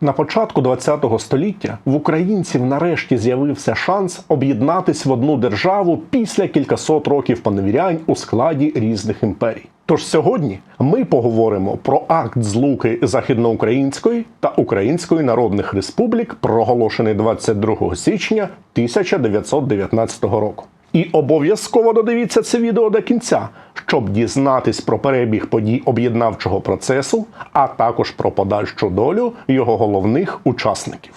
На початку ХХ століття в українців нарешті з'явився шанс об'єднатись в одну державу після кількасот років поневірянь у складі різних імперій. Тож сьогодні ми поговоримо про акт злуки Західноукраїнської та Української Народних Республік, проголошений 22 січня 1919 року. І обов'язково додивіться це відео до кінця, щоб дізнатись про перебіг подій об'єднавчого процесу, а також про подальшу долю його головних учасників.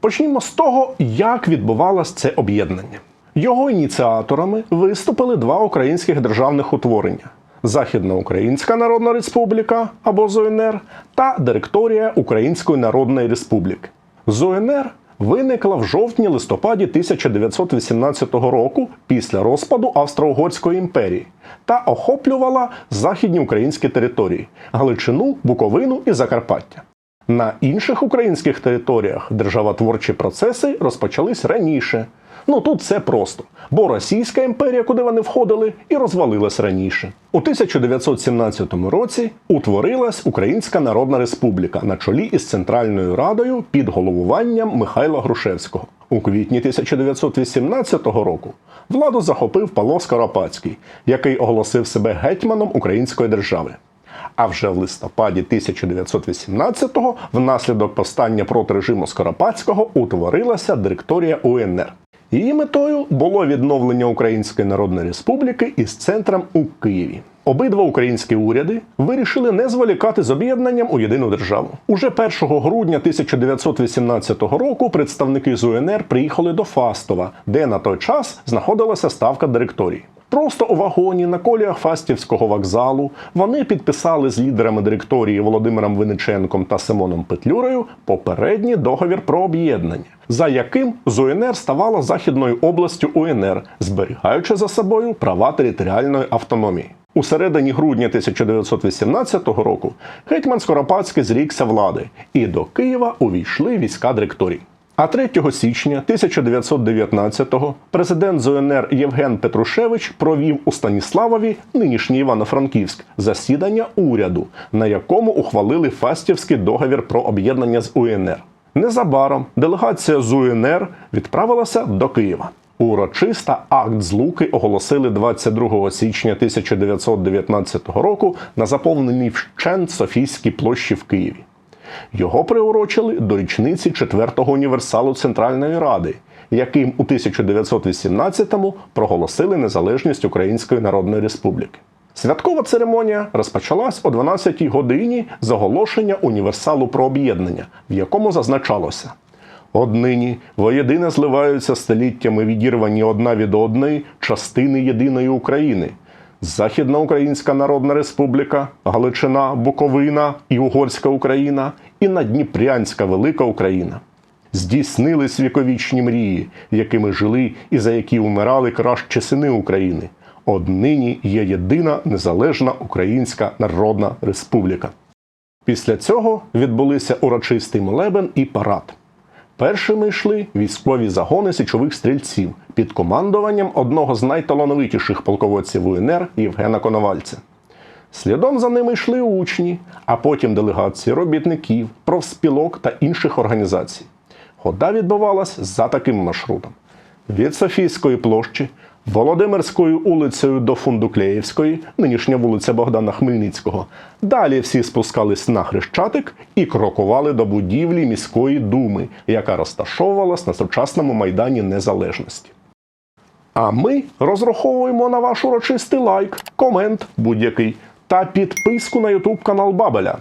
Почнімо з того, як відбувалось це об'єднання. Його ініціаторами виступили два українських державних утворення: Західноукраїнська Народна Республіка або ЗУНР та Директорія Української Народної Республіки. ЗУНР виникла в жовтні-листопаді 1918 року після розпаду Австро-Угорської імперії та охоплювала західні українські території Галичину, Буковину і Закарпаття. На інших українських територіях державотворчі процеси розпочались раніше. Ну тут все просто, бо Російська імперія, куди вони входили, і розвалилась раніше. У 1917 році утворилась Українська Народна Республіка на чолі із Центральною Радою під головуванням Михайла Грушевського. У квітні 1918 року владу захопив Павло Скоропадський, який оголосив себе гетьманом Української держави. А вже в листопаді 1918-го, внаслідок повстання проти режиму Скоропадського, утворилася директорія УНР. Її метою було відновлення Української Народної Республіки із центром у Києві. Обидва українські уряди вирішили не зволікати з об'єднанням у єдину державу. Уже 1 грудня 1918 року представники з УНР приїхали до Фастова, де на той час знаходилася ставка директорії. Просто у вагоні на коліях Фастівського вокзалу вони підписали з лідерами директорії Володимиром Винниченком та Симоном Петлюрою попередній договір про об'єднання, за яким з УНР ставала західною областю УНР, зберігаючи за собою права територіальної автономії. У середині грудня 1918 року гетьман Скоропадський зрікся влади, і до Києва увійшли війська директорії. А 3 січня 1919-го президент ЗУНР Євген Петрушевич провів у Станіславові, нинішній Івано-Франківськ, засідання уряду, на якому ухвалили Фастівський договір про об'єднання з УНР. Незабаром делегація з УНР відправилася до Києва. Урочиста акт злуки оголосили 22 січня 1919 року на заповненій вщент Софійській площі в Києві. Його приурочили до річниці четвертого універсалу Центральної Ради, яким у 1918-му проголосили незалежність Української Народної Республіки. Святкова церемонія розпочалась о 12-й годині з оголошення універсалу про об'єднання, в якому зазначалося. Однині воєдине зливаються століттями відірвані одна від одної частини єдиної України. Західна Українська Народна Республіка, Галичина, Буковина і Угорська Україна, і Надніпрянська Велика Україна. Здійснились віковічні мрії, якими жили і за які умирали кращі сини України. Однині є єдина незалежна Українська Народна Республіка. Після цього відбулися урочистий молебен і парад. Першими йшли військові загони січових стрільців під командуванням одного з найталановитіших полководців УНР Євгена Коновальця. Слідом за ними йшли учні, а потім делегації робітників, профспілок та інших організацій. Хода відбувалась за таким маршрутом: від Софійської площі, Володимирською улицею до Фундуклеївської, нинішня вулиця Богдана Хмельницького. Далі всі спускались на Хрещатик і крокували до будівлі міської думи, яка розташовувалась на сучасному майдані Незалежності. А ми розраховуємо на ваш урочистий лайк, комент будь-який та підписку на YouTube канал Бабеля.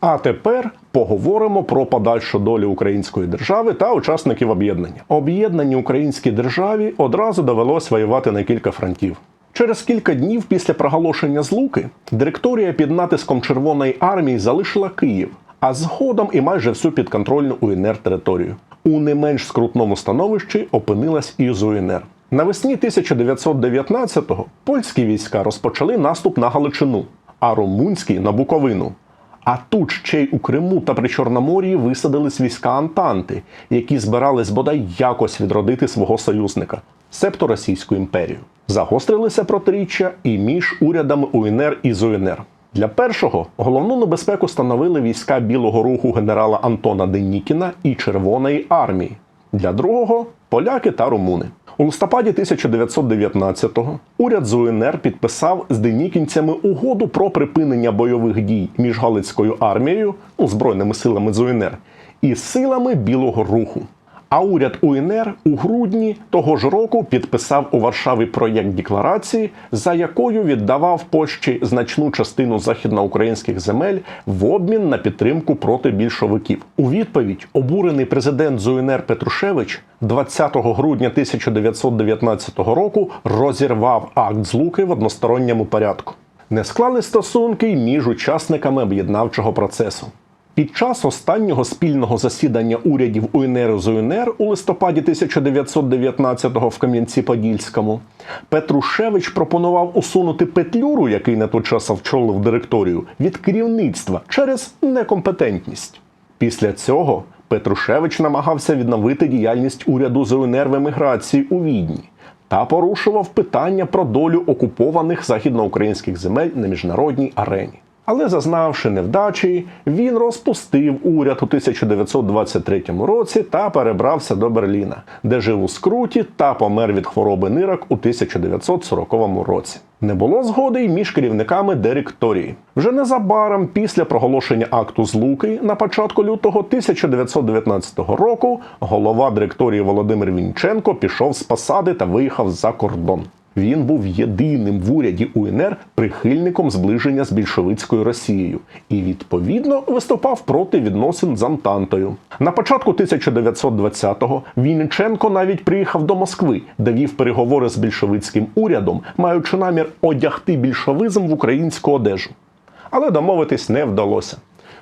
А тепер поговоримо про подальшу долю української держави та учасників об'єднання. Об'єднаній українській державі одразу довелось воювати на кілька фронтів. Через кілька днів після проголошення злуки директорія під натиском Червоної армії залишила Київ, а згодом і майже всю підконтрольну УНР територію. У не менш скрутному становищі опинилась і з УНР. Навесні 1919-го польські війська розпочали наступ на Галичину, а румунські на Буковину. А тут ще й у Криму та Причорномор'ї висадились війська Антанти, які збирались бодай якось відродити свого союзника. себто Російську імперію. Загострилися протиріччя і між урядами УНР і ЗУНР. Для першого головну небезпеку становили війська Білого руху генерала Антона Денікіна і Червоної армії. Для другого поляки та румуни. У листопаді 1919-го уряд з УНР підписав з денікінцями угоду про припинення бойових дій між Галицькою армією, ну, збройними силами з УНР, і силами Білого руху. А уряд УНР у грудні того ж року підписав у Варшаві проєкт декларації, за якою віддавав Польщі значну частину західноукраїнських земель в обмін на підтримку проти більшовиків. У відповідь обурений президент ЗУНР Петрушевич 20 грудня 1919 року розірвав акт злуки в односторонньому порядку. Не склали стосунки між учасниками об'єднавчого процесу. Під час останнього спільного засідання урядів УНР і ЗУНР у листопаді 1919-го в Кам'янці-Подільському Петрушевич пропонував усунути Петлюру, який на той час очолив директорію, від керівництва через некомпетентність. Після цього Петрушевич намагався відновити діяльність уряду ЗУНР в еміграції у Відні та порушував питання про долю окупованих західноукраїнських земель на міжнародній арені. Але зазнавши невдачі, він розпустив уряд у 1923 році та перебрався до Берліна, де жив у скруті та помер від хвороби нирок у 1940 році. Не було згоди й між керівниками директорії. Вже незабаром після проголошення акту злуки на початку лютого 1919 року голова директорії Володимир Вінченко пішов з посади та виїхав за кордон. Він був єдиним в уряді УНР прихильником зближення з більшовицькою Росією і відповідно виступав проти відносин з Антантою. На початку 1920-го Вінниченко навіть приїхав до Москви, де вів переговори з більшовицьким урядом, маючи намір одягти більшовизм в українську одежу. Але домовитись не вдалося.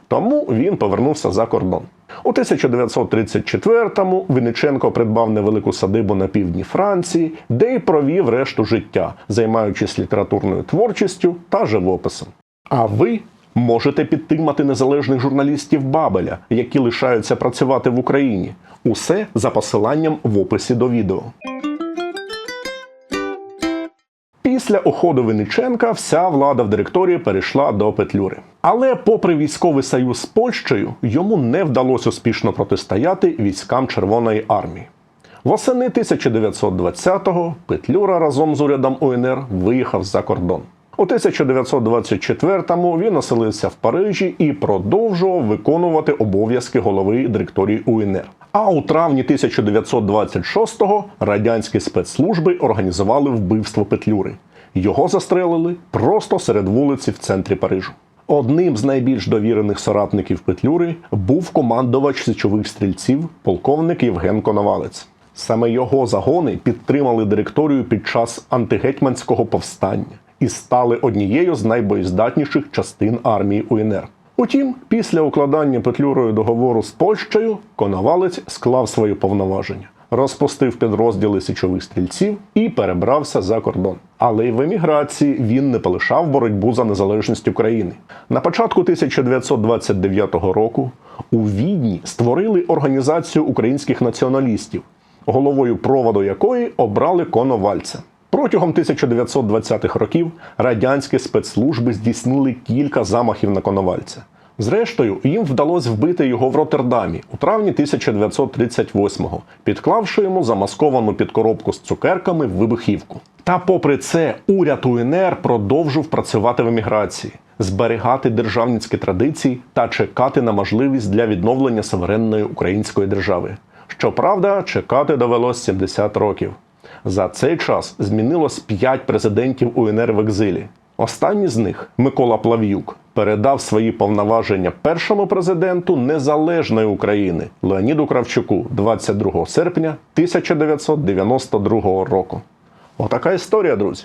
Тому він повернувся за кордон. У 1934-му Винниченко придбав невелику садибу на півдні Франції, де й провів решту життя, займаючись літературною творчістю та живописом. А ви можете підтримати незалежних журналістів Бабеля, які лишаються працювати в Україні. Усе за посиланням в описі до відео. Після уходу Винниченка вся влада в директорії перейшла до Петлюри. Але, попри військовий союз з Польщею, йому не вдалося успішно протистояти військам Червоної армії. Восени 1920-го Петлюра разом з урядом УНР виїхав за кордон. У 1924-му він оселився в Парижі і продовжував виконувати обов'язки голови директорії УНР. А у травні 1926-го радянські спецслужби організували вбивство Петлюри. Його застрелили просто серед вулиці в центрі Парижу. Одним з найбільш довірених соратників Петлюри був командувач січових стрільців, полковник Євген Коновалець. Саме його загони підтримали директорію під час антигетьманського повстання і стали однією з найбоєздатніших частин армії УНР. Утім, після укладання Петлюрою договору з Польщею Коновалець склав свої повноваження, розпустив підрозділи січових стрільців і перебрався за кордон. Але й в еміграції він не полишав боротьбу за незалежність України. На початку 1929 року у Відні створили організацію українських націоналістів, головою проводу якої обрали Коновальця. Протягом 1920-х років радянські спецслужби здійснили кілька замахів на Коновальця. Зрештою, їм вдалося вбити його в Роттердамі у травні 1938-го, підклавши йому замасковану під коробку з цукерками вибухівку. Та попри це, уряд УНР продовжив працювати в еміграції, зберігати державницькі традиції та чекати на можливість для відновлення суверенної української держави. Щоправда, чекати довелось 70 років. За цей час змінилось 5 президентів УНР в екзилі. Останній з них, Микола Плав'юк, передав свої повноваження першому президенту незалежної України Леоніду Кравчуку 22 серпня 1992 року. Отака історія, друзі.